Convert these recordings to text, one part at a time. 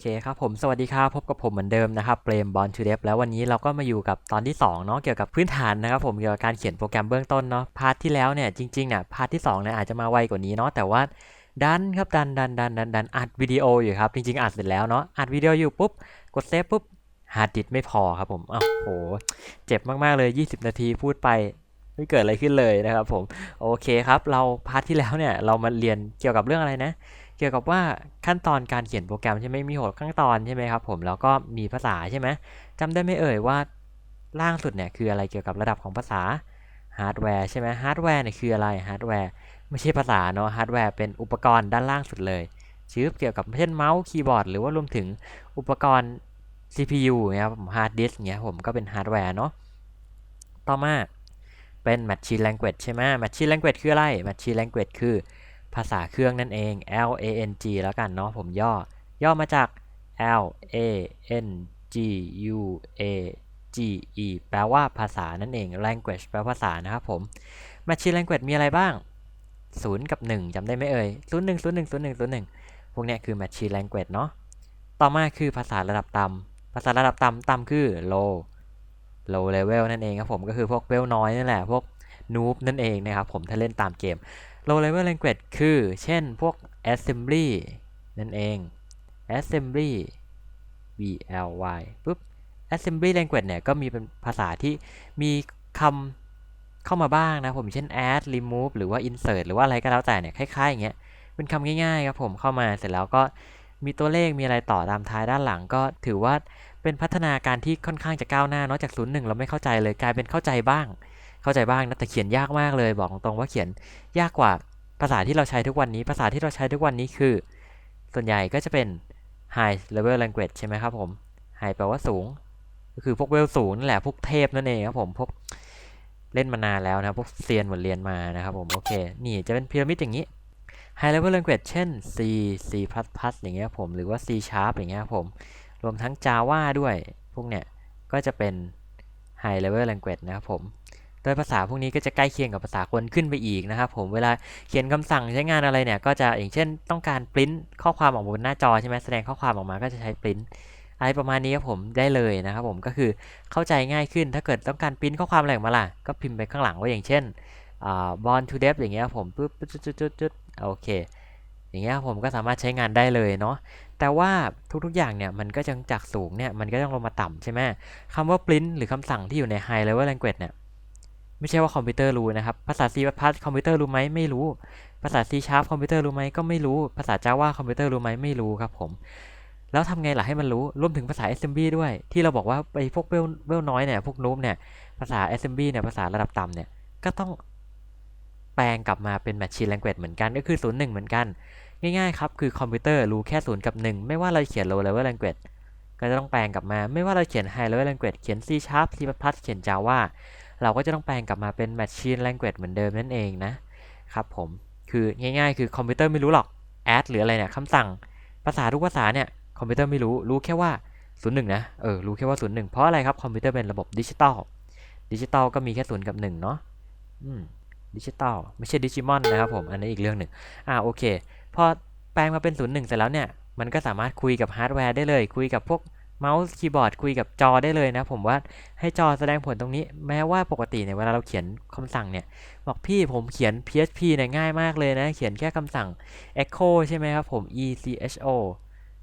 เคครับผมสวัสดีครับพบกับผมเหมือนเดิมนะครับเปรมบอลทูเดฟแล้ววันนี้เราก็มาอยู่กับตอนที่2เนาะเกี่ยวกับพื้นฐานนะครับผมเกี่ยวกับการเขียนโปรแกรมเบื้องต้นเนาะพาร์ทที่แล้วเนี่ยจริงๆเนี่ยพาร์ทที่2เนี่ยอาจจะมาไวกว่านี้เนาะแต่ว่าดันครับดันดันดันดันดันอัดวิดีโออยู่ครับจริงๆอัดเสร็จแล้วเนาะอัดวิดีโออยู่ปุ๊บกดเซฟปุ๊บฮาร์ดดิสไม่พอครับผมอ้าวโหเจ็บมากๆเลย 20 นาทีพูดไปไม่เกิดอะไรขึ้นเลยนะครับผมโอเคครับเราพาร์ทที่แล้วเนี่ยเรามาเรียนเกี่ยวกับเรื่องอะไรนะ เกี่ยวกับว่าขั้นตอนการเขียนโปรแกรมใช่ไหมมีหกขั้นตอนใช่ไหมครับผมแล้วก็มีภาษาใช่ไหมจำได้ไหมเอ่ยว่าล่างสุดเนี่ยคืออะไรเกี่ยวกับระดับของภาษาฮาร์ดแวร์ใช่ไหมฮาร์ดแวร์เนี่ยคืออะไรฮาร์ดแวร์ไม่ใช่ภาษาเนาะฮาร์ดแวร์เป็นอุปกรณ์ด้านล่างสุดเลยชื่อเกี่ยวกับเช่นเมาส์คีย์บอร์ดหรือว่ารวมถึงอุปกรณ์ CPU เนี่ยครับผมฮาร์ดดิสก์เนี่ยผมก็เป็นฮาร์ดแวร์เนาะต่อมาเป็น Machine Language ใช่ไหม Machine Language คืออะไร Machine Language คือ ภาษาเครื่องนั่นเอง L A N G แล้วกันเนาะผมย่อ ย่อมาจาก L A N G U A G E แปลว่าภาษานั่นเอง language แปลาภาษานะครับผม machine language มีอะไรบ้าง 0 กับ 1จำได้ไหมเอ่ย 0 1 0 1 0 1 0 1 พวกเนี้ยคือ machine language เนาะต่อมาคือภาษาระดับต่ำภาษาระดับต่ำต่ำคือ low low level นั่นเองครับผมก็คือพวกเวลน้อยนั่นแหละ พวก noob นั่นเองนะครับผมถ้าเล่นตามเกม low level language คือ เช่นพวก assembly นั่นเอง assembly v l y ปุ๊บ assembly language เนี่ยก็มีเป็นภาษาที่มีคำเข้ามาบ้างนะผมเช่น add remove หรือว่า insert หรือว่าอะไรก็แล้วแต่เนี่ยคล้ายๆอย่างเงี้ยเป็นคำง่ายๆครับผมเข้ามาเสร็จแล้วก็มีตัวเลขมีอะไรต่อตามท้ายด้านหลังก็ถือว่าเป็นพัฒนาการที่ค่อนข้างจะก้าวหน้าเนอกจาก 0 1 เราไม่เข้าใจเลยกลายเป็นเข้าใจบ้าง เข้าใจบ้างนะแต่เขียนยากมากเลย บอกตรงๆว่าเขียนยากกว่าภาษาที่เราใช้ทุกวันนี้ ภาษาที่เราใช้ทุกวันนี้คือ ส่วนใหญ่ก็จะเป็น high level language ใช่ไหมครับผม high แปลว่าสูง ก็คือพวกเวลสูงนั่นแหละพวกเทพนั่นเองครับผมพวกเล่นมานานแล้วนะพวกเซียนหมือนเรียนมานะครับผมโอเค นี่จะเป็นพีระมิดอย่างนี้ high level language เช่น C C++ อย่างเงี้ยผมหรือว่า C sharp อย่างเงี้ยผมรวมทั้ง Java ด้วย พวกเนี้ยก็จะเป็น high level language นะครับผม ดยภาษาพวกนี้ก็จะใกล้เคียงกับภาษาคนขึ้นไปอีกนะครับผมเวลาเขียนคำสั่งใช้งานอะไรเนี่ยก็จะอย่างเช่นต้องการปริ้นข้อความออกมาบนหน้าจอใช่ไหมแสดงข้อความออกมาก็จะใช้ปริ้นอะไรประมาณนี้ครับผมได้เลยนะครับผมก็คือเข้าใจง่ายขึ้นถ้าเกิดต้องการปริ้นข้อความอะไรออกมาล่ะก็พิมพ์ไปข้างหลังว่าอย่างเช่นอ่า born to death อย่างเงี้ยผมปุ๊บจุดจุดจุดจุดโอเค อย่างเงี้ยผมก็สามารถใช้งานได้เลยเนาะแต่ว่าทุกๆอย่างเนี่ยมันก็จะจากสูงเนี่ยมันก็ต้องลงมาต่ำใช่ไหมคำว่า print หรือคำสั่งที่อยู่ใน high level language เนี่ย ไม่ใช่ว่าคอมพิวเตอร์รู้นะครับ ภาษา C++ คอมพิวเตอร์รู้ไหมไม่รู้ ภาษา C Sharp คอมพิวเตอร์รู้ไหมก็ไม่รู้ ภาษา Java คอมพิวเตอร์รู้ไหมไม่รู้ครับผม แล้วทำไงล่ะให้มันรู้ รวมถึงภาษา SMB ด้วย ที่เราบอกว่าไปพวกเวลเวลน้อยเนี่ย พวกนูบเนี่ย ภาษา SMB เนี่ย ภาษาระดับต่ำเนี่ย ก็ต้องแปลงกลับมาเป็น Machine Language เหมือนกัน ก็คือ 0 1 เหมือนกัน ง่ายๆครับ คือคอมพิวเตอร์รู้แค่ 0 กับ 1 ไม่ว่าเราเขียน low level language ก็จะต้องแปลงกลับมา ไม่ว่าเราเขียน high level language เขียน C Sharp C++ เขียน Java เราก็จะต้องแปลงกลับมาเป็น Machine Language เหมือนเดิมนั่นเองนะครับผมคือง่ายๆ คือคอมพิวเตอร์ไม่รู้หรอก add หรืออะไรเนี่ยคำสั่งภาษาทุกภาษาเนี่ยคอมพิวเตอร์ไม่รู้รู้แค่ว่า 01 นะเออรู้แค่ว่า 01 เพราะอะไรครับคอมพิวเตอร์เป็นระบบดิจิตอลดิจิตอลก็มีแค่0กับ1เนาะอืมดิจิตอลไม่ใช่ดิจิมอนนะครับผมอันนี้อีกเรื่องหนึ่งอ่าโอเคพอแปลงมาเป็น 01 เสร็จแล้วเนี่ยมันก็สามารถคุยกับฮาร์ดแวร์ได้เลย คุยกับพวก เมาส์คีย์บอร์ดคุยกับจอได้เลยนะ ผมว่าให้จอแสดงผลตรงนี้ แม้ว่าปกติเนี่ยเวลาเราเขียนคำสั่งเนี่ย บอกพี่ผมเขียน PHP เนี่ยง่ายมากเลยนะ เขียนแค่คำสั่ง echo ใช่ไหมครับผม echo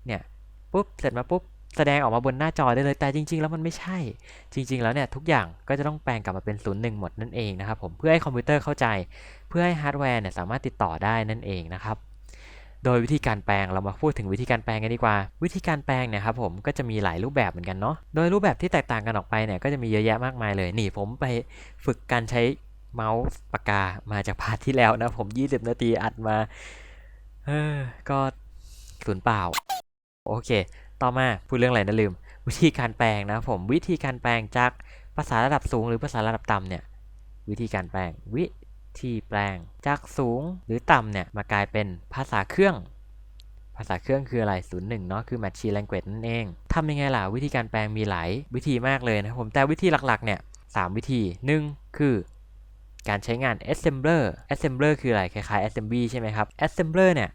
เนี่ยปุ๊บเสร็จมาปุ๊บแสดงออกมาบนหน้าจอได้เลยแต่จริง ๆ แล้วมันไม่ใช่ จริง ๆ แล้วเนี่ยทุกอย่างก็จะต้องแปลงกลับมาเป็น0 1หมดนั่นเองนะครับผมเพื่อให้คอมพิวเตอร์เข้าใจ เพื่อให้ฮาร์ดแวร์เนี่ยสามารถติดต่อได้นั่นเองนะครับ โดยวิธีการแปลงเรามาพูดถึงวิธีการแปลงกันดีกว่า วิธีการแปลงเนี่ยครับผมก็จะมีหลายรูปแบบเหมือนกันเนาะโดยรูปแบบที่แตกต่างกันออกไปเนี่ยก็จะมีเยอะแยะมากมายเลยนี่ผมไปฝึกการใช้เมาส์ปากกามาจากพาร์ทที่แล้วนะผม 20 นาทีอัดมาเออก็สูญเปล่า โอเค ต่อมาพูดเรื่องอะไรนะลืม วิธีการแปลงนะผมวิธีการแปลงจากภาษาระดับสูงหรือภาษาระดับต่ำเนี่ยวิธีการแปลงวิ ธีแปลง จากสูงหรือต่ำเนี่ยมากลายเป็นภาษาเครื่อง ภาษาเครื่องคืออะไร 01 เนาะคือ Machine Language นั่นเองทำยังไงล่ะ วิธีการแปลงมีหลายวิธีมากเลยนะครับผมแต่วิธีหลักๆเนี่ยสามวิธี 1 คือการใช้งาน assembler assembler คืออะไร คล้ายๆ assembly ใช่ไหมครับ assembler เนี่ย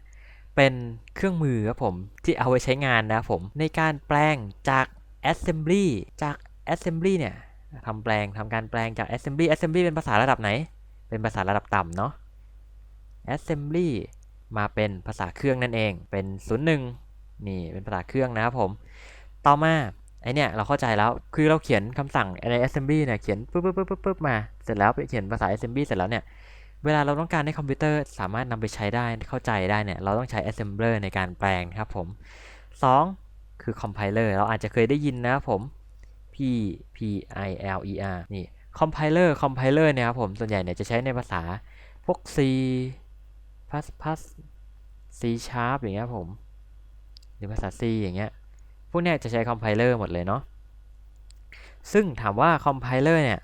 เป็นเครื่องมือครับผม ที่เอาไว้ใช้งานนะครับผม ในการแปลงจาก assembly จาก assembly เนี่ยทำแปลงทำการแปลงจาก assembly assembly เป็นภาษาระดับไหน เป็นภาษาระดับต่ำเนาะ assembly มาเป็นภาษาเครื่องนั่นเอง เป็น 01 นี่ เป็นภาษาเครื่องนะครับผม ต่อมา ไอเนี่ย เราเข้าใจแล้ว คือเราเขียนคำสั่งใน assembly เนี่ย เขียนปุ๊บปุ๊บปุ๊บปุ๊บมา เสร็จแล้วไปเขียนภาษา assembly เสร็จแล้วเนี่ย เวลาเราต้องการให้คอมพิวเตอร์สามารถนำไปใช้ได้ เข้าใจได้เนี่ย เราต้องใช้ assembler ในการแปลงครับผม 2 คือ compiler เราอาจจะเคยได้ยินนะครับผม P P I L E R นี่ compiler compiler เนี่ยครับผมส่วนใหญ่เนี่ยจะใช้ในภาษาพวก C plus plus C sharp อย่างเงี้ยผมหรือภาษา C อย่างเงี้ยพวกเนี้ยจะใช้ compiler หมดเลยเนาะซึ่งถามว่า compiler เนี่ย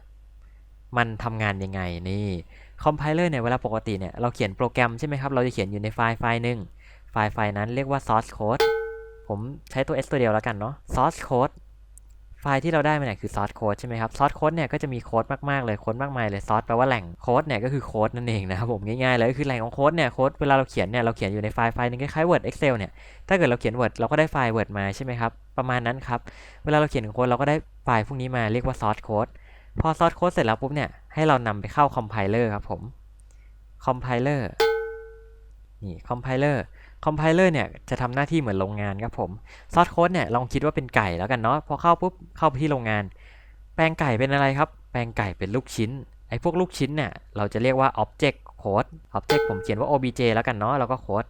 มันทำงานยังไงนี่ compiler เนี่ยเวลาปกติเนี่ยเราเขียนโปรแกรมใช่ไหมครับ เราจะเขียนอยู่ในไฟล์ไฟล์หนึ่งไฟล์ไฟล์นั้นเรียกว่า source code ผมใช้ตัว S ตัวเดียวแล้วกันเนาะ source code ไฟล์ที่เราได้มาเนี่ยคือ source code ใช่ไหมครับ source code เนี่ยก็จะมีโค้ดมากๆเลยโค้ดมากมายเลย source แปลว่าแหล่งโค้ดเนี่ยก็คือโค้ดนั่นเองนะครับผมง่ายๆเลยก็คือแหล่งของโค้ดเนี่ยโค้ดเวลาเราเขียนเนี่ยเราเขียนอยู่ในไฟล์ไฟล์หนึงคล้ายๆ Word Excel เนี่ยถ้าเกิดเราเขียน Word เราก็ได้ไฟล์ Word มาใช่ไหมครับประมาณนั้นครับเวลาเราเขียนโค้ดเราก็ได้ไฟล์พวกนี้มาเรียกว่า source code พอ source code เสร็จแล้วปุ๊บเนี่ยให้เรานำไปเข้า compiler ครับผม compiler นี่ compiler compiler เไพเลอร์เนี่ยจะทำหน้าที่เหมือนโรงงานครับผม source code เนี่ยลองคิดว่าเป็นไก่แล้วกันเนาะพอเข้าปุ๊บเข้าไปที่โรงงาน แปลงไก่เป็นอะไรครับ แปลงไก่เป็นลูกชิ้นไอ้พวกลูกชิ้นเนี่ยเราจะเรียกว่า object code object ผมเขียนว่า obj แล้วกันเนาะแล้วก็ code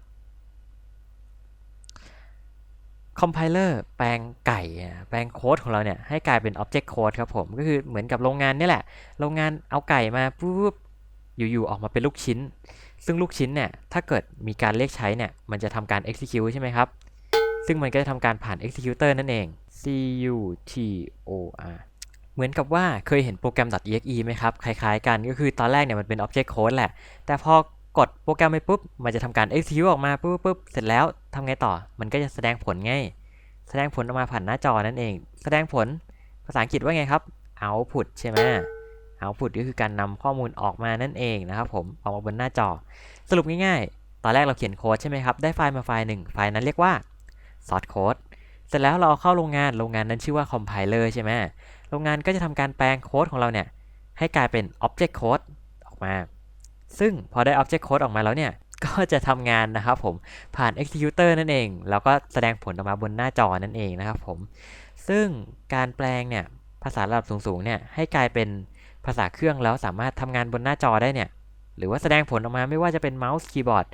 compiler แปลงไก่ แปลงโค้ดของเราเนี่ยให้กลายเป็น object code ครับผม ก็คือเหมือนกับโรงงานนี่แหละ โรงงานเอาไก่มาปุ๊บอยู่ๆออกมาเป็นลูกชิ้น ซึ่งลูกชิ้นเนี่ยถ้าเกิดมีการเรียกใช้เนี่ยมันจะทำการ execute ใช่ไหมครับ ซึ่งมันก็จะทำการผ่าน executor นั่นเอง c u t o r เหมือนกับว่าเคยเห็นโปรแกรม .exe ไหมครับ คล้ายๆกันก็คือตอนแรกเนี่ยมันเป็น object code แหละ แต่พอกดโปรแกรมไปปุ๊บ มันจะทำการ execute ออกมาปุ๊บปุ๊บเสร็จแล้วทำไงต่อ มันก็จะแสดงผลไง แสดงผลออกมาผ่านหน้าจอนั่นเอง แสดงผลภาษาอังกฤษว่าไงครับ output ใช่ไหม output ก็คือการนำข้อมูลออกมานั่นเองนะครับผมออกมาบนหน้าจอ สรุปง่ายๆ ตอนแรกเราเขียนโค้ดใช่ไหมครับ ได้ไฟล์มาไฟล์หนึ่งไฟล์นั้นเรียกว่า source code เสร็จแล้วเราเอาเข้าโรงงานโรงงานนั้นชื่อว่า compiler ใช่ไหมโรงงานก็จะทำการแปลงโค้ดของเราเนี่ยให้กลายเป็น object code ออกมา ซึ่งพอได้ object code ออกมาแล้วเนี่ยก็จะทำงานนะครับผมผ่าน executor นั่นเอง แล้วก็แสดงผลออกมาบนหน้าจอนั่นเองนะครับผม ซึ่งการแปลงเนี่ยภาษาระดับสูงๆเนี่ยให้กลายเป็น ภาษาเครื่องแล้วสามารถทำงานบนหน้าจอได้เนี่ย หรือว่าแสดงผลออกมาไม่ว่าจะเป็นเมาส์คีย์บอร์ด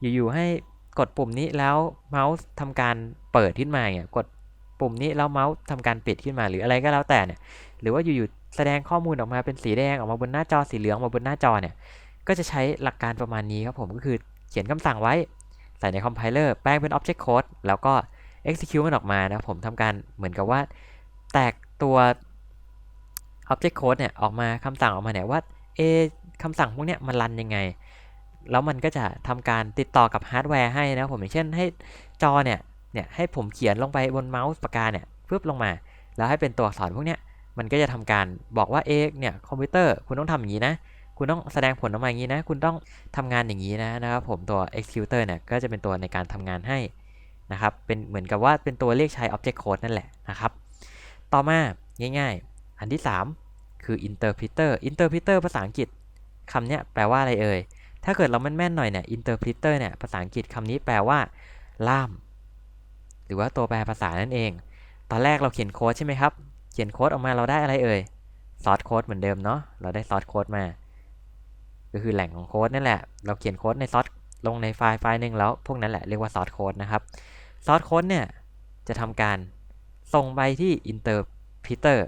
อยู่ๆให้กดปุ่มนี้แล้วเมาส์ทำการเปิดขึ้นมาเนี่ยกดปุ่มนี้แล้วเมาส์ทำการปิดขึ้นมาหรืออะไรก็แล้วแต่เนี่ย หรือว่าอยู่ๆแสดงข้อมูลออกมาเป็นสีแดงออกมาบนหน้าจอสีเหลืองออกมาบนหน้าจอเนี่ย ก็จะใช้หลักการประมาณนี้ครับผมก็คือเขียนคำสั่งไว้ใส่ในคอมไพเลอร์แปลงเป็น Object Code แล้วก็ execute มันออกมานะผมทำการเหมือนกับว่า แตกตัว Object Code เนี่ยออกมาคำสั่งออกมาเนี่ยว่าเอคำสั่งพวกเนี้ยมันรันยังไง แล้วมันก็จะทำการติดต่อกับฮาร์ดแวร์ให้นะผมอย่างเช่นให้จอเนี่ยเนี่ยให้ผมเขียนลงไปบนเมาส์ปากกาเนี่ยปึ๊บลงมา แล้วให้เป็นตัวอักษรพวกเนี้ยมันก็จะทำการบอกว่าเอเนี่ยคอมพิวเตอร์คุณต้องทำอย่างนี้นะ คุณต้องแสดงผลออกมาอย่างนี้นะ คุณต้องทำงานอย่างนี้นะนะครับผมตัว executor เนี่ยก็จะเป็นตัวในการทำงานให้นะครับเป็นเหมือนกับว่าเป็นตัวเรียกใช้ object code นั่นแหละนะครับ ต่อมาง่าย ๆ อันที่ 3 คือ interpreter interpreter ภาษาอังกฤษคำนี้แปลว่าอะไรเอ่ย ถ้าเกิดเราแม่นๆหน่อยเนี่ย interpreter เนี่ยภาษาอังกฤษคำนี้แปลว่า ล่าม หรือว่าตัวแปลภาษานั่นเอง ตอนแรกเราเขียนโค้ดใช่ไหมครับ เขียนโค้ดออกมาเราได้อะไรเอ่ย source code เหมือนเดิมเนาะ เราได้ source code มา ก็คือแหล่งของโค้ดนั่นแหละ เราเขียนโค้ดในซอสลงในไฟล์ไฟล์หนึ่งแล้ว พวกนั้นแหละเรียกว่า source code นะครับ source code เนี่ยจะทำการส่งไปที่ interpreter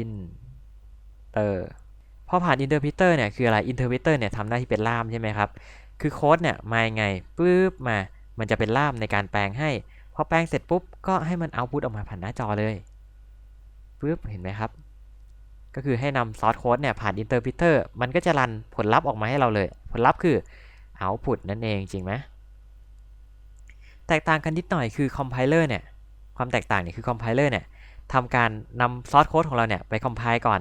inter พอผ่าน interpreter เนี่ยคืออะไร interpreter เนี่ยทำหน้าที่เป็นล่ามใช่ไหมครับ คือโค้ดเนี่ยมายังไงปุ๊บมา มันจะเป็นล่ามในการแปลงให้ พอแปลงเสร็จปุ๊บ ก็ให้มันเอาพุตออกมาผ่านหน้าจอเลยปุ๊บเห็นไหมครับ ก็คือให้นำซอสโค้ดเนี่ยผ่าน interpreter มันก็จะรันผลลัพธ์ออกมาให้เราเลย ผลลัพธ์คือ output นั่นเองจริงไหมแตกต่างกันนิดหน่อยคือ compiler เนี่ยความแตกต่างเนี่ยคือ compiler เนี่ย ทำการนำซอสโค้ดของเราเนี่ยไป compile ก่อน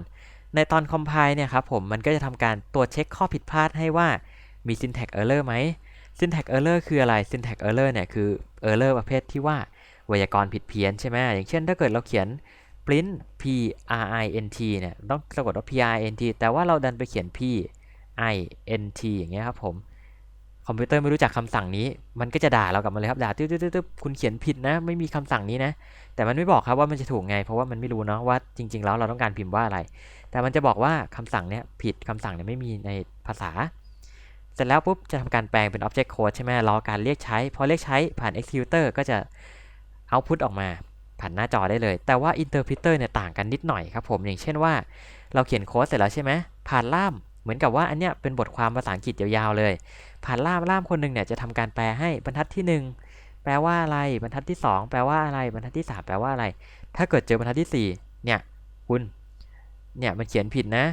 ในตอน compile เนี่ยครับผมมันก็จะทำการตรวจเช็คข้อผิดพลาดให้ว่ามี syntax error ไหม syntax error คืออะไร syntax error เนี่ยคือ error ประเภทที่ว่าไวยากรณ์ผิดเพี้ยนใช่ไหมอย่างเช่นถ้าเกิดเราเขียน print p r i n t เนี่ยต้องสะกดว่า p r i n t แต่ว่าเราดันไปเขียน p i n t อย่างเงี้ยครับผม คอมพิวเตอร์ไม่รู้จักคำสั่งนี้ มันก็จะด่าเรากลับมาเลยครับด่าตึ๊ดตึ๊ดตึ๊ดคุณเขียนผิดนะ ไม่มีคำสั่งนี้นะ แต่มันไม่บอกครับว่ามันจะถูกไง เพราะว่ามันไม่รู้เนาะว่าจริง ๆ แล้วเราต้องการพิมพ์ว่าอะไร แต่มันจะบอกว่าคำสั่งเนี้ยผิดคำสั่งเนี่ยไม่มีในภาษา เสร็จแล้วปุ๊บจะทำการแปลงเป็น object code ใช่ไหมรอการเรียกใช้ พอเรียกใช้ผ่าน executor ก็จะ output ออกมาผ่านหน้าจอได้เลย แต่ว่า interpreter เนี่ยต่างกันนิดหน่อยครับผม อย่างเช่นว่า เราเขียนโค้ดเสร็จแล้วใช่ไหมผ่านล่าม เหมือนกับว่าอันเนี้ยเป็นบทความภาษาอังกฤษยาวๆเลย ผ่านล่ามล่ามคนหนึ่งเนี่ยจะทำการแปลให้บรรทัดที่ 1 แปลว่าอะไรบรรทัดที่ 2 แปลว่าอะไรบรรทัดที่ 3 แปลว่าอะไร ถ้าเกิดเจอบรรทัดที่ 4 เนี่ยคุณเนี่ยมันเขียนผิดนะ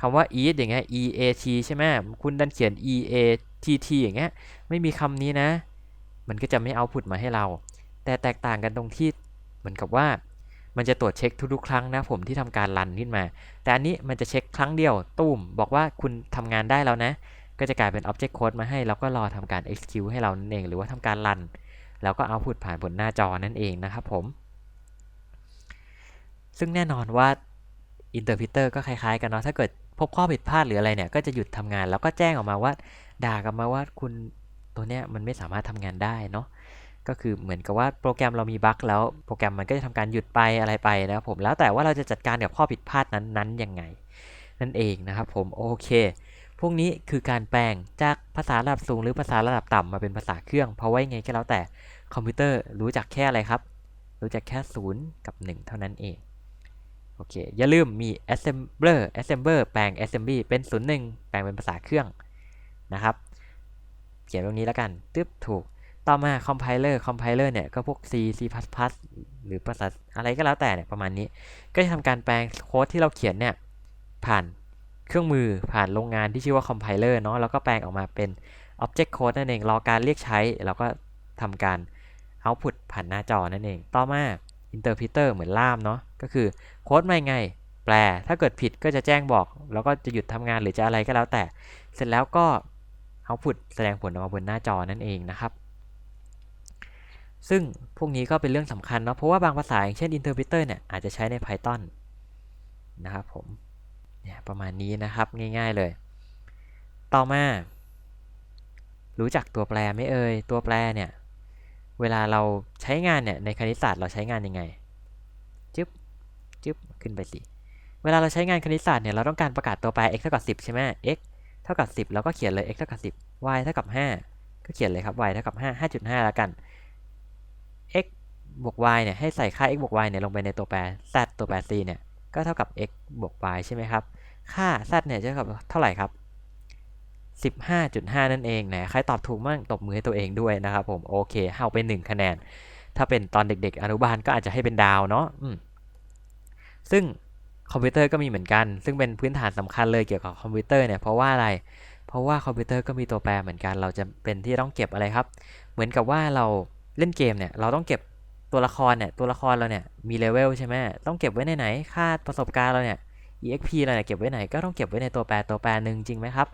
คำว่า eat อย่างเงี้ย e a t ใช่ไหมคุณดันเขียน e a t t อย่างเงี้ยไม่มีคำนี้นะ มันก็จะไม่เอาผุดมาให้เรา แต่แตกต่างกันตรงที่เหมือนกับว่า มันจะตรวจเช็คทุกๆครั้งนะผมที่ทำการรันขึ้นมา แต่อันนี้มันจะเช็คครั้งเดียวตุ้ม บอกว่าคุณทำงานได้แล้วนะ ก็จะกลายเป็น Object Code มาให้ แล้วก็รอทำการ execute ให้เรานั่นเอง หรือว่าทำการรัน แล้วก็เอาพุทผ่านบนหน้าจอนั่นเองนะครับผม ซึ่งแน่นอนว่า Interpreter ก็คล้ายๆ กันเนาะ ถ้าเกิดพบข้อผิดพลาดหรืออะไรเนี่ย ก็จะหยุดทำงาน แล้วก็แจ้งออกมาว่า ด่ากลับมาว่าคุณตัวเนี้ยมันไม่สามารถทำงานได้เนาะ ก็คือเหมือนกับว่าโปรแกรมเรามีบั๊กแล้วโปรแกรมมันก็จะทำการหยุดไปอะไรไปนะครับผมแล้วแต่ว่าเราจะจัดการกับข้อผิดพลาดนั้นๆยังไง นั่นเองนะครับผมโอเคพวกนี้คือการแปลงจากภาษาระดับสูงหรือภาษาระดับต่ำมาเป็นภาษาเครื่อง เพราะว่ายังไงก็แล้วแต่คอมพิวเตอร์รู้จักแค่อะไรครับ รู้จักแค่ 0 กับ 1 เท่านั้นเองโอเคอย่าลืมมี assembler assembler แปลง assembly เป็น 01 แปลงเป็นภาษาเครื่องนะครับ เขียนตรงนี้แล้วกันตึ๊บถูก ต่อมา compiler compiler เนี่ยก็พวก C C++ หรือภาษาอะไรก็แล้วแต่เนี่ยประมาณนี้ ก็จะทำการแปลงโค้ดที่เราเขียนเนี่ยผ่านเครื่องมือผ่านโรงงานที่ชื่อว่า compiler เนาะแล้วก็แปลงออกมาเป็น object code นั่นเองรอการเรียกใช้แล้วก็ทำการ output ผ่านหน้าจอนั่นเอง ต่อมา interpreter เหมือนล่ามเนาะก็คือโค้ดมาไง แปลถ้าเกิดผิดก็จะแจ้งบอก แล้วก็จะหยุดทำงานหรือจะอะไรก็แล้วแต่ เสร็จแล้วก็ output แสดงผลออกมาบนหน้าจอนั่นเองนะครับ ซึ่งพวกนี้ก็เป็นเรื่องสำคัญเนาะเพราะว่าบางภาษาอย่างเช่น interpreter เนี่ยอาจจะใช้ใน Python นะครับผมเนี่ยประมาณนี้นะครับง่ายๆเลย ต่อมา รู้จักตัวแปรไหมเอ่ยตัวแปรเนี่ยเวลาเราใช้งานเนี่ยในคณิตศาสตร์เราใช้งานยังไงจึ๊บจึ๊บขึ้นไปสิเวลาเราใช้งานคณิตศาสตร์เนี่ยเราต้องการประกาศตัวแปร x เท่ากับ10ใช่ไหม x เท่ากับ10เราก็เขียนเลย x เท่ากับ10 y เท่ากับ5ก็เขียนเลยครับ y เท่ากับ5 5.5 แล้วกัน บวก y เนี่ยให้ใส่ค่า x บวก y เนี่ยลงไปในตัวแปร z ตัวแปร c เนี่ยก็เท่ากับ x บวก y ใช่ไหมครับ ค่า z เนี่ยจะเท่ากับเท่าไหร่ครับ15.5 นั่นเองไหนใครตอบถูกมั่งตบมือให้ตัวเองด้วยนะครับผม โอเคเอาไป 1 คะแนน ถ้าเป็นตอนเด็กๆ อนุบาลก็อาจจะให้เป็นดาวเนาะซึ่งคอมพิวเตอร์ก็มีเหมือนกัน ซึ่งเป็นพื้นฐานสำคัญเลยเกี่ยวกับคอมพิวเตอร์เนี่ยเพราะว่าอะไร เพราะว่าคอมพิวเตอร์ก็มีตัวแปรเหมือนกัน เราจะเป็นที่ต้องเก็บอะไรครับ เหมือนกับว่าเราเล่นเกมเนี่ยเราต้องเก็บ ตัวละครเนี่ยตัวละครเราเนี่ยมีเลเวลใช่ไหมต้องเก็บไว้ในไหนค่าประสบการณ์เราเนี่ย exp เราเนี่ยเก็บไว้ไหนก็ต้องเก็บไว้ในตัวแปรตัวแปรหนึ่งจริงไหมครับ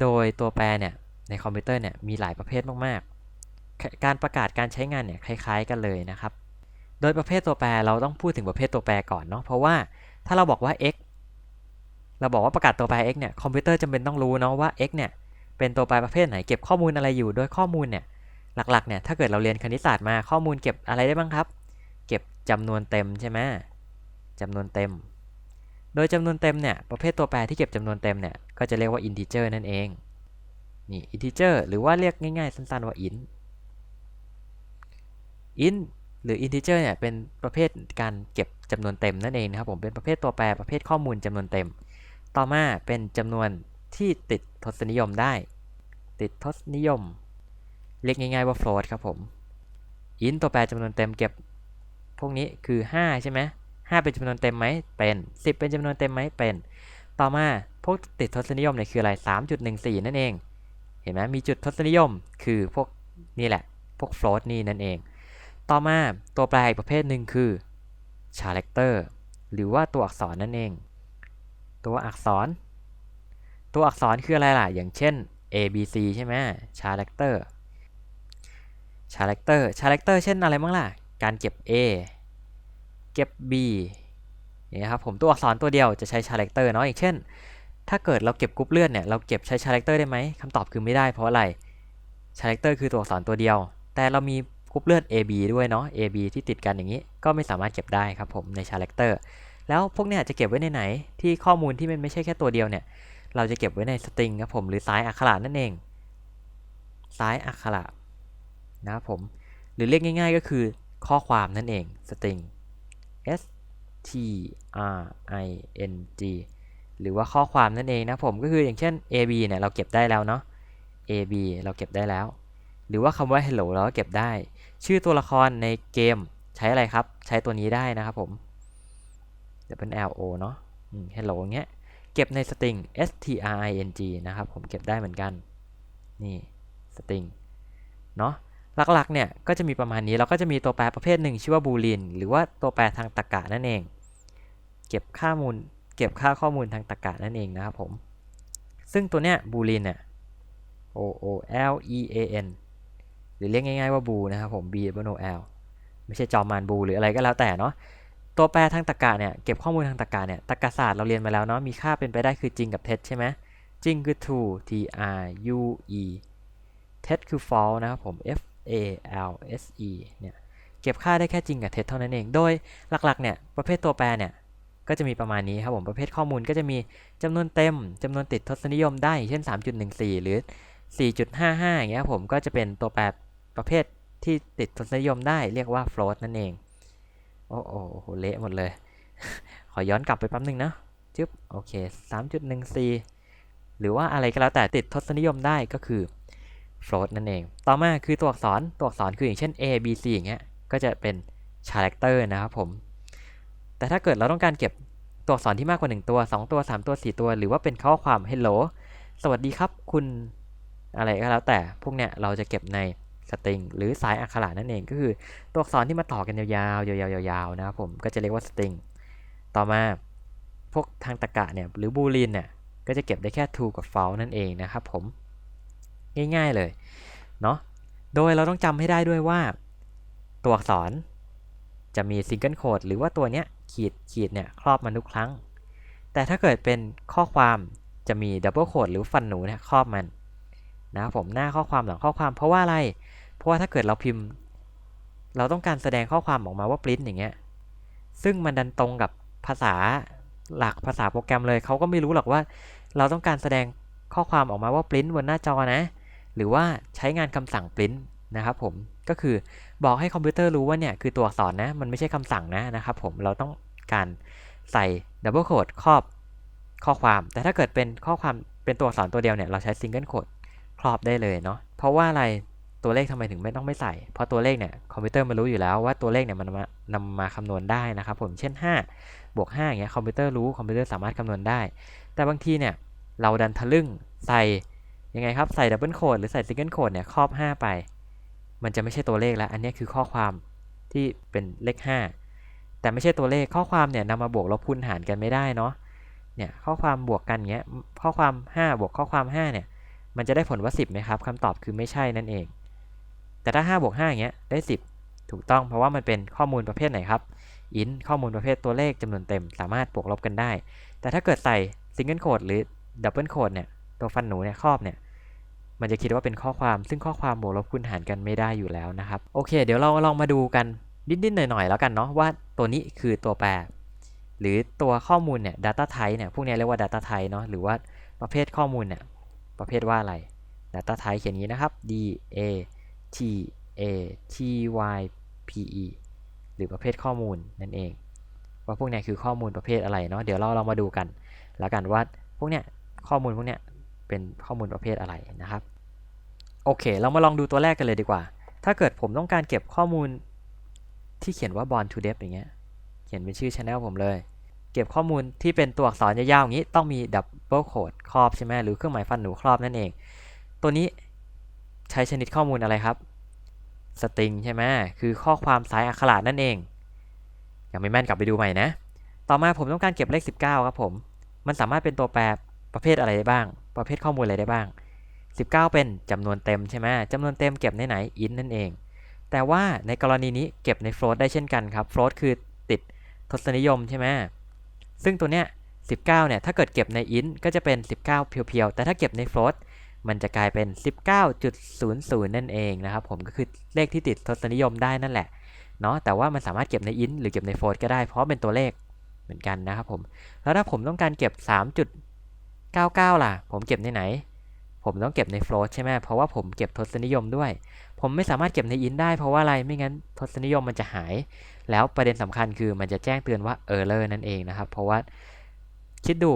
โดยตัวแปรเนี่ยในคอมพิวเตอร์เนี่ยมีหลายประเภทมากๆ การประกาศการใช้งานเนี่ยคล้าย ๆ กันเลยนะครับ โดยประเภทตัวแปรเราต้องพูดถึงประเภทตัวแปรก่อนเนาะเพราะว่าถ้าเราบอกว่า x เราบอกว่าประกาศตัวแปร x เนี่ยคอมพิวเตอร์จำเป็นต้องรู้เนาะว่า x เนี่ยเป็นตัวแปรประเภทไหนเก็บข้อมูลอะไรอยู่โดยข้อมูลเนี่ย หลักๆเนี่ยถ้าเกิดเราเรียนคณิตศาสตร์มาข้อมูลเก็บอะไรได้บ้างครับ เก็บจำนวนเต็มใช่ไหมจำนวนเต็ม โดยจำนวนเต็มเนี่ยประเภทตัวแปรที่เก็บจำนวนเต็มเนี่ยก็จะเรียกว่า integer นั่นเองนี่ integer หรือว่าเรียกง่ายๆสั้นๆว่า int int หรือ integer เนี่ยเป็นประเภทการเก็บจำนวนเต็มนั่นเองนะครับผมเป็นประเภทตัวแปรประเภทข้อมูลจำนวนเต็ม ต่อมาเป็นจำนวนที่ติดทศนิยมได้ ติดทศนิยม เรียกง่ายๆว่า float ครับผม int ตัวแปรจำนวนเต็มเก็บ พวกนี้คือ 5 ใช่ไหม5เป็นจำนวนเต็มไหมเป็น 10 เป็นจำนวนเต็มไหมเป็น ต่อมาพวกติดทศนิยมเนี่ยคืออะไร 3.14 นั่นเอง เห็นไหมมีจุดทศนิยมคือพวกนี่แหละ พวก float นี่นั่นเอง ต่อมาตัวแปรอีกประเภทหนึ่งคือ character หรือว่าตัวอักษรนั่นเอง ตัวอักษร ตัวอักษรคืออะไรล่ะ อย่างเช่น A B C ใช่ไหม character character character เช่นอะไรบ้างล่ะ การเก็บ A เก็บ B นี่ครับผมตัวอักษรตัวเดียวจะใช้ character เนาะอย่างเช่น ถ้าเกิดเราเก็บกรุ๊ปเลือดเนี่ยเราเก็บใช้ character ได้ไหมคำตอบคือไม่ได้เพราะอะไร character คือตัวอักษรตัวเดียว แต่เรามีกรุ๊ปเลือด AB ด้วยเนาะ AB ที่ติดกันอย่างนี้ ก็ไม่สามารถเก็บได้ครับผมใน character แล้วพวกเนี่ยจะเก็บไว้ในไหน ที่ข้อมูลที่มันไม่ใช่แค่ตัวเดียวเนี่ยเราจะเก็บไว้ในสตริงครับผมหรือซ้ายอักขระนั่นเองซ้ายอักขระ นะครับผม หรือเรียกง่าย ๆ ก็คือข้อความนั่นเองสตริง s t r i n g หรือว่าข้อความนั่นเองนะผมก็คืออย่างเช่น a b เนี่ยเราเก็บได้แล้วเนาะ a b เราเก็บได้แล้ว หรือว่าคำว่า hello เราก็เก็บได้ ชื่อตัวละครในเกมใช้อะไรครับ ใช้ตัวนี้ได้นะครับผมจะเป็น l o เนาะ hello เงี้ย เก็บในสตริง string นะครับผมเก็บได้เหมือนกัน นี่สตริงเนาะ หลักๆเนี่ยก็จะมีประมาณนี้เราก็จะมีตัวแปรประเภทหนึ่งชื่อว่าบูลีนหรือว่าตัวแปรทางตรรกะนั่นเอง เก็บค่ามูล เก็บค่าข้อมูลทางตรรกะนั่นเองนะครับผม ซึ่งตัวเนี้ยบูลีนเนี่ย o o l e a n หรือเรียกง่ายๆว่าบูนะครับผม b o l ไม่ใช่จอมมานบูหรืออะไรก็แล้วแต่เนาะตัวแปรทางตรรกะเนี่ยเก็บข้อมูลทางตรรกะเนี่ยตรรกศาสตร์เราเรียนมาแล้วเนาะมีค่าเป็นไปได้คือจริงกับเท็จใช่ไหมจริงคือ true t r u e เท็จคือ false นะครับผม f a l s e เนี่ยเก็บค่าได้แค่จริงกับเท็จเท่านั้นเอง โดยหลักๆเนี่ยประเภทตัวแปรเนี่ยก็จะมีประมาณนี้ครับผมประเภทข้อมูลก็จะมีจำนวนเต็มจำนวนติดทศนิยมได้เช่น 3.14 หรือ 4.55 อย่างเงี้ยผมก็จะเป็นตัวแปรประเภทที่ติดทศนิยมได้เรียกว่า float นั่นเอง โอ้โหเละหมดเลย ขอย้อนกลับไปแป๊บนึงนะจึ๊บโอเค 3.14 หรือว่าอะไรก็แล้วแต่ติดทศนิยมได้ก็คือ float นั่นเอง ต่อมาคือตัวอักษร ตัวอักษรคืออย่างเช่น a b c อย่างเงี้ย ก็จะเป็น character นะครับผม แต่ถ้าเกิดเราต้องการเก็บตัวอักษรที่มากกว่า 1 ตัว 2 ตัว 3 ตัว 4 ตัว หรือว่าเป็นข้อความ hello สวัสดีครับคุณอะไรก็แล้วแต่ พวกเนี้ยเราจะเก็บในสตริงหรือสายอักขระนั่นเอง ก็คือตัวอักษรที่มาต่อกันยาวๆ ยาวๆยาวๆนะครับผม ก็จะเรียกว่าสตริง ต่อมาพวกทางตรรกะเนี่ยหรือบูลีนเนี่ยก็จะเก็บได้แค่ true กับ false นั่นเองนะครับผม ง่าย ๆเลยเนาะโดยเราต้องจำให้ได้ด้วยว่า ตัวอักษรจะมี single quote หรือว่าตัวเนี้ยขีดขีดเนี่ยครอบมันทุกครั้ง แต่ถ้าเกิดเป็นข้อความจะมี double quote หรือฟันหนูเนี่ยครอบมันนะครับผมหน้าข้อความหลังข้อความเพราะว่าอะไร เพราะว่าถ้าเกิดเราพิมพ์ เราต้องการแสดงข้อความออกมาว่า print อย่างเงี้ยซึ่งมันดันตรงกับภาษาหลักภาษาโปรแกรมเลยเขาก็ไม่รู้หรอกว่า เราต้องการแสดงข้อความออกมาว่า print บนหน้าจอนะ หรือว่าใช้งานคำสั่ง print นะครับผมก็คือบอกให้คอมพิวเตอร์รู้ว่าเนี่ยคือตัวอักษรนะ มันไม่ใช่คำสั่งนะนะครับผมเราต้องการใส่ double quote ครอบข้อความ แต่ถ้าเกิดเป็นข้อความเป็นตัวอักษรตัวเดียวเนี่ยเราใช้ single quote ครอบได้เลยเนาะเพราะว่าอะไรตัวเลขทำไมถึงไม่ต้องไม่ใส่ เพราะตัวเลขเนี่ยคอมพิวเตอร์มันรู้อยู่แล้วว่าตัวเลขเนี่ยมันมานำมาคำนวณได้นะครับผมเช่น 5 บวก5อย่างเงี้ยคอมพิวเตอร์รู้คอมพิวเตอร์สามารถคำนวณได้ แต่บางทีเนี่ยเราดันทะลึ่งใส่ ยังไงครับใส่ดับเบิลโคดหรือใส่ซิงเกิลโคดเนี่ยครอบ 5 ไป มันจะไม่ใช่ตัวเลขแล้ว อันนี้คือข้อความที่เป็นเลข 5 แต่ไม่ใช่ตัวเลขข้อความเนี่ยนำมาบวกลบคูณหารกันไม่ได้เนาะเนี่ยข้อความบวกกันเงี้ยข้อความ 5 บวกข้อความ 5 เนี่ย มันจะได้ผลว่า 10ไหมครับคำตอบคือไม่ใช่นั่นเอง แต่ถ้า 5 บวก5อย่างเงี้ยได้ 10 ถูกต้องเพราะว่ามันเป็นข้อมูลประเภทไหนครับ int ข้อมูลประเภทตัวเลขจำนวนเต็ม สามารถบวกลบกันได้ แต่ถ้าเกิดใส่ single quote หรือ double quote เนี่ยตัวฟันหนูเนี่ยครอบเนี่ย มันจะคิดว่าเป็นข้อความ ซึ่งข้อความบวกลบคูณหารกันไม่ได้อยู่แล้วนะครับ โอเค เดี๋ยวเราลองมาดูกันนิดๆหน่อยๆแล้วกันเนาะว่าตัวนี้คือตัวแปร หรือตัวข้อมูลเนี่ย data type เนี่ยพวกนี้เรียกว่า data type เนาะหรือว่าประเภทข้อมูลเนี่ยประเภทว่าอะไร data type เขียนนี้นะครับ d a t a t y p e หรือประเภทข้อมูลนั่นเอง ว่าพวกนี้คือข้อมูลประเภทอะไรเนาะเดี๋ยวเราลองมาดูกัน แล้วกันว่าพวกเนี้ยข้อมูลพวกเนี้ยเป็นข้อมูลประเภทอะไรนะครับ โอเค เรามาลองดูตัวแรกกันเลยดีกว่า ถ้าเกิดผมต้องการเก็บข้อมูลที่เขียนว่า born to dev อย่างเงี้ย เขียนเป็นชื่อ channel ผมเลย เก็บข้อมูลที่เป็นตัวอักษรยาวๆอย่างนี้ ต้องมี double quote ครอบใช่ไหมหรือเครื่องหมายฟันหนูครอบนั่นเอง ตัวนี้ใช้ชนิดข้อมูลอะไรครับ string ใช่ไหมคือข้อความสายอักขระนั่นเอง ยังไม่แม่นกลับไปดูใหม่นะ ต่อมาผมต้องการเก็บเลข 19 ครับผม มันสามารถเป็นตัวแปรประเภทอะไรได้บ้าง ประเภทข้อมูลอะไรได้บ้าง 19 เป็นจำนวนเต็มใช่ไหมจำนวนเต็มเก็บในไหน int นั่นเอง แต่ว่าในกรณีนี้เก็บใน float ได้เช่นกันครับ float คือติดทศนิยมใช่ไหมซึ่งตัวเนี้ย 19 เนี่ย ถ้าเกิดเก็บใน int ก็จะเป็น 19 เพียวๆ แต่ถ้าเก็บใน float มันจะกลายเป็น 19.00 นั่นเองนะครับผม ก็คือเลขที่ติดทศนิยมได้นั่นแหละ เนาะ แต่ว่ามันสามารถเก็บใน int หรือเก็บใน float ก็ได้ เพราะเป็นตัวเลขเหมือนกันนะครับผม แล้วถ้าผมต้องการเก็บ 3.99 ล่ะ ผมเก็บในไหน ผมต้องเก็บใน float ใช่ไหมเพราะว่าผมเก็บทศนิยมด้วย ผมไม่สามารถเก็บใน int ได้เพราะว่าอะไรไม่งั้นทศนิยมมันจะหาย แล้วประเด็นสำคัญคือมันจะแจ้งเตือนว่า error นั่นเองนะครับ เพราะว่าคิดดู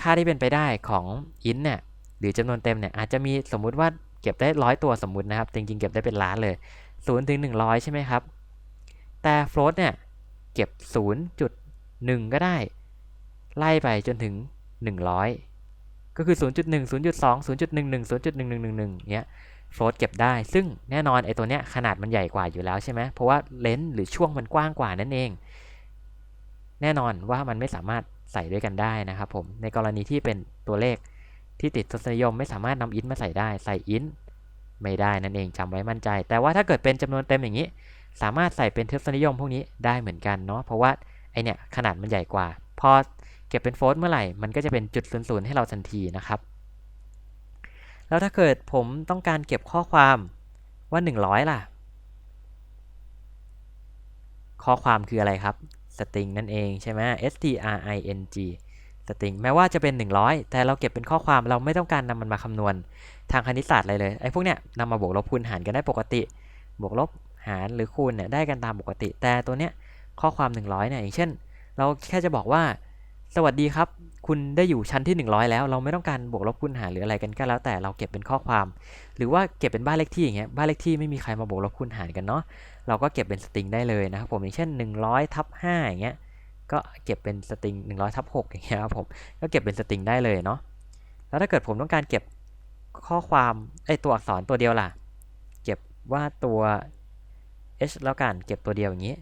ค่าที่เป็นไปได้ของ int เนี่ยหรือจำนวนเต็มเนี่ยอาจจะมีสมมุติว่าเก็บได้ร้อยตัวสมมุตินะครับ จริงๆเก็บได้เป็นล้านเลย0ถึง100ใช่ไหมครับ แต่ float เนี่ยเก็บ 0.1 ก็ได้ ไล่ไปจนถึง 100 ก็คือ 0.1 0.2 0.11 0.1111เนี้ย float เก็บได้ ซึ่งแน่นอนไอ้ตัวเนี้ยขนาดมันใหญ่กว่าอยู่แล้วใช่ไหมเพราะว่าเลนส์หรือช่วงมันกว้างกว่านั่นเอง แน่นอนว่ามันไม่สามารถใส่ด้วยกันได้นะครับผม ในกรณีที่เป็นตัวเลขที่ติดทศนิยมไม่สามารถนำ int มาใส่ได้ ใส่ int ไม่ได้นั่นเองจำไว้มั่นใจ แต่ว่าถ้าเกิดเป็นจำนวนเต็มอย่างนี้ สามารถใส่เป็นทศนิยมพวกนี้ได้เหมือนกันเนาะ เพราะว่าไอเนี่ยขนาดมันใหญ่กว่า พอ เก็บเป็นโฟลต์เมื่อไหร่ มันก็จะเป็นจุดศูนย์ให้เราทันทีนะครับ แล้วถ้าเกิดผมต้องการเก็บข้อความว่า 100 ล่ะ ข้อความคืออะไรครับ string นั่นเองใช่ไหม string string แม้ว่าจะเป็น 100 แต่เราเก็บเป็นข้อความเราไม่ต้องการนำมันมาคำนวณทางคณิตศาสตร์อะไรเลยไอ้พวกเนี้ยนำมาบวกลบคูณหารกันได้ปกติ บวกลบหารหรือคูณเนี่ยได้กันตามปกติ แต่ตัวเนี้ยข้อความ 100เนี่ยอย่างเช่น เราแค่จะบอกว่า สวัสดีครับ คุณได้อยู่ชั้นที่ 100 แล้ว เราไม่ต้องการบวกลบคูณหารหรืออะไรกันก็แล้วแต่เราเก็บเป็นข้อความ หรือว่าเก็บเป็นบ้านเลขที่อย่างเงี้ยบ้านเลขที่ไม่มีใครมาบวกลบคูณหารกันเนาะเราก็เก็บเป็นสตริงได้เลยนะครับผมอย่างเช่น 100ทับ5อย่างเงี้ยก็เก็บเป็นสตริง100ทับ6อย่างเงี้ยครับผมก็เก็บเป็นสตริงได้เลยเนาะแล้วถ้าเกิดผมต้องการเก็บข้อความไอตัวอักษรตัวเดียวล่ะ เก็บว่าตัว h แล้วกันเก็บตัวเดียวอย่างนี้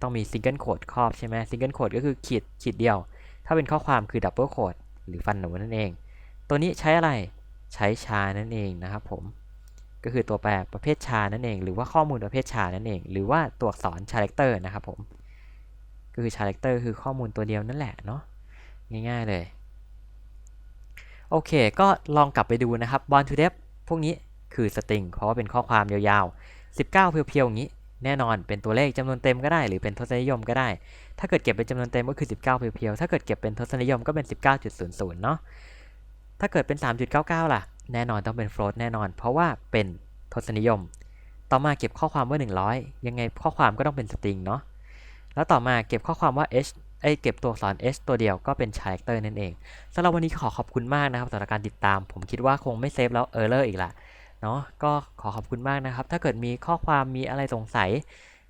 ต้องมี single quote ครอบใช่ไหม single quote ก็คือขีดขีดเดียว ถ้าเป็นข้อความคือ double quote หรือฟันหนูนั่นเอง ตัวนี้ใช้อะไรใช้ชานั่นเองนะครับผม ก็คือตัวแปรประเภทชานั่นเอง หรือว่าข้อมูลประเภทชานั่นเอง หรือว่าตัวอักษร character นะครับผมก็คือ character คือข้อมูลตัวเดียวนั่นแหละเนาะง่ายๆเลยโอเค ก็ลองกลับไปดูนะครับ born to d e p พวกนี้คือ string เพราะว่าเป็นข้อความยาวๆ 19 เพียวๆ อย่างนี้ แน่นอนเป็นตัวเลขจำนวนเต็มก็ได้ หรือเป็นทศนิยมก็ได้ ถ้าเกิดเก็บเป็นจำนวนเต็มก็คือ 19 เพียวๆ ถ้าเกิดเก็บเป็นทศนิยมก็เป็น 19.00 เนาะ ถ้าเกิดเป็น 3.99 ล่ะ แน่นอนต้องเป็น float แน่นอน เพราะว่าเป็นทศนิยม ต่อมาเก็บข้อความว่า 100 ยังไงข้อความก็ต้องเป็นสตริงเนาะ แล้วต่อมาเก็บข้อความว่า h ไอยเก็บตัวอักษร h ตัวเดียวก็เป็น character นั่นเองสำหรับวันนี้ขอขอบคุณมากนะครับสำหรับการติดตาม ผมคิดว่าคงไม่เซฟแล้ว error อีกละ เนาะก็ขอขอบคุณมากนะครับ ถ้าเกิดมีข้อความมีอะไรสงสัย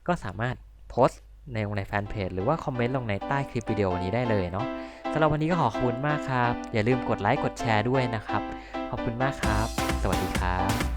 ก็สามารถโพสต์ในลงในแฟนเพจหรือว่าคอมเมนต์ลงในใต้คลิปวิดีโอนี้ได้เลยเนาะสำหรับวันนี้ก็ขอขอบคุณมากครับ อย่าลืมกดไลค์กดแชร์ด้วยนะครับ ขอบคุณมากครับ สวัสดีครับ